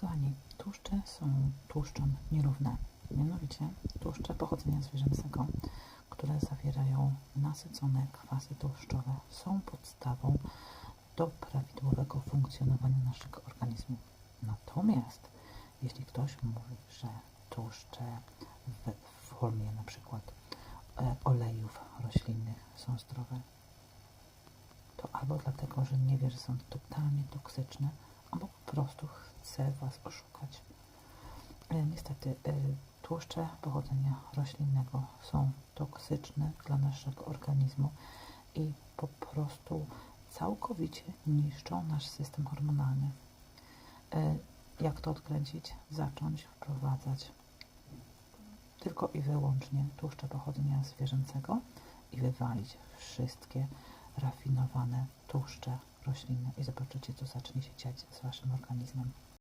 Kochani, tłuszcze są tłuszczem nierówne. Mianowicie tłuszcze pochodzenia zwierzęcego, które zawierają nasycone kwasy tłuszczowe, są podstawą do prawidłowego funkcjonowania naszego organizmu. Natomiast jeśli ktoś mówi, że tłuszcze w formie przykład e, olejów roślinnych są zdrowe, to albo dlatego, że nie wie, że są totalnie toksyczne, prostu chce Was oszukać. E, Niestety, e, tłuszcze pochodzenia roślinnego są toksyczne dla naszego organizmu i po prostu całkowicie niszczą nasz system hormonalny. E, Jak to odkręcić? Zacząć wprowadzać tylko i wyłącznie tłuszcze pochodzenia zwierzęcego i wywalić wszystkie rafinowane tłuszcze roślinne i zobaczycie, co zacznie się dziać z Waszym organizmem.